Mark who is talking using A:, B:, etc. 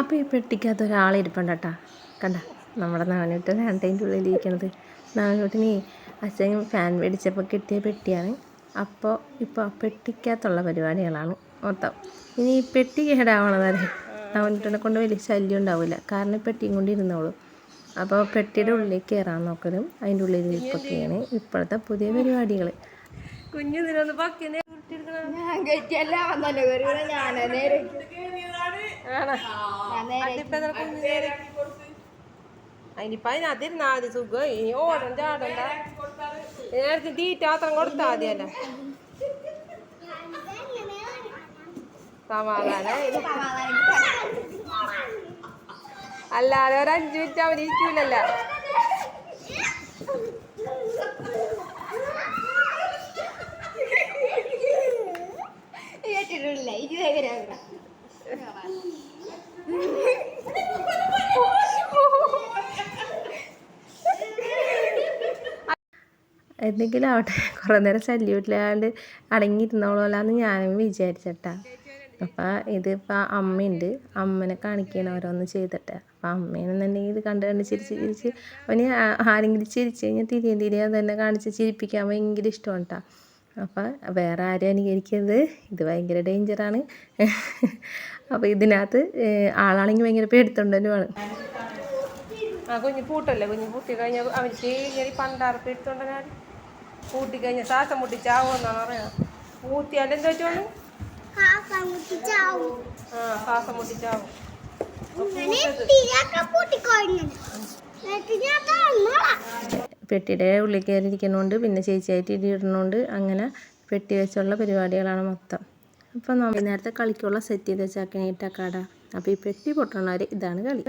A: അപ്പോൾ ഈ പെട്ടിക്കകത്ത് ഒരാളിരിപ്പുണ്ട് കേട്ടോ കണ്ട നമ്മുടെ നാനൂട്ടൻ രണ്ടതിന്റെ ഉള്ളിലിരിക്കണത് നാനൂട്ടിനെ അച്ഛൻ ഫാൻ മേടിച്ചപ്പോൾ കിട്ടിയ പെട്ടിയാണ്. അപ്പോൾ ഇപ്പോൾ ആ പെട്ടിക്കകത്തുള്ള പരിപാടികളാണ് മൊത്തം. ഇനി ഈ പെട്ടി കേടാവണതാരെ നാനൂട്ടിനെ കൊണ്ട് വലിയ ശല്യം ഉണ്ടാവില്ല. കാരണം ഈ പെട്ടിയും കൊണ്ട് ഇരുന്നോളൂ. അപ്പോൾ പെട്ടിയുടെ ഉള്ളിലേക്ക് കയറാൻ നോക്കലും അതിന്റെ ഉള്ളിൽ ഇരിപ്പൊക്കെയാണ് ഇപ്പോഴത്തെ പുതിയ പരിപാടികൾ കുഞ്ഞു
B: ഞാൻ കയറ്റിയല്ല വന്നല്ലോ. നേരെ
A: അതിനിപ്പോ അതിനതിരുന്നാ മതി സുഖം. ഇനി ഓടണ്ട ചാടണ്ട നേരത്തെ തീറ്റ മാത്രം കൊടുത്താൽ മതിയല്ല സമാധാനം. അല്ലാതെ ഒരു അഞ്ചു മിനിറ്റ് അവൻ ഇരിക്കൂലല്ല.
B: ഇരുപത് ഭയങ്കര
A: എന്തെങ്കിലും ആവട്ടെ കുറേ നേരം ശല്യമില്ലാണ്ട് അടങ്ങിയിരുന്നോളൂല്ലാന്ന് ഞാനും വിചാരിച്ചട്ടാ. അപ്പോൾ ഇതിപ്പോൾ അമ്മയുണ്ട്. അമ്മനെ കാണിക്കണം ഓരോന്ന് ചെയ്തിട്ട്. അപ്പോൾ അമ്മേനെന്നുണ്ടെങ്കിൽ ഇത് കണ്ട് കണ്ട് ചിരിച്ച് ചിരിച്ച് അവന് ആരെങ്കിലും ചിരിച്ച് കഴിഞ്ഞാൽ തിരിയും തിരിയാൻ തന്നെ കാണിച്ച് ചിരിപ്പിക്കാൻ ഭയങ്കര ഇഷ്ടമാണ് കേട്ടോ അപ്പം വേറെ ആരും അനുകരിക്കരുത് ഇത് ഭയങ്കര ഡേഞ്ചറാണ് അപ്പോൾ ഇതിനകത്ത് ആളാണെങ്കിൽ ഭയങ്കര പേടിത്തൊണ്ടനുമാണ് ആ കുഞ്ഞ് പൂട്ടല്ലേ? കുഞ്ഞ് പൂട്ടി കഴിഞ്ഞാൽ അവനിക്ക് ഇങ്ങനെ പണ്ടാറ് പേടിത്തൊണ്ടനാൽ പൂട്ടി കഴിഞ്ഞാൽ ശ്വാസം മുട്ടിച്ചാവോ എന്നാണ് പറയാം പൂത്തിയാൽ എന്താ വെച്ചോളൂ ആ ശ്വാസം മുട്ടി ചാവും പെട്ടിയുടെ ഉള്ളിൽ കയറിയിരിക്കുന്നതുകൊണ്ട് പിന്നെ ചേച്ചിയായിട്ട് ഇടിയിടുന്നതുകൊണ്ട് അങ്ങനെ പെട്ടി വെച്ചുള്ള പരിപാടികളാണ് മൊത്തം. അപ്പോൾ നമ്മൾ നേരത്തെ കളിക്കുള്ള സെറ്റ് ചെയ്ത് വെച്ചാക്കിനിട്ടക്കാട അപ്പോൾ ഈ പെട്ടി പൊട്ടണവർ ഇതാണ് കളി.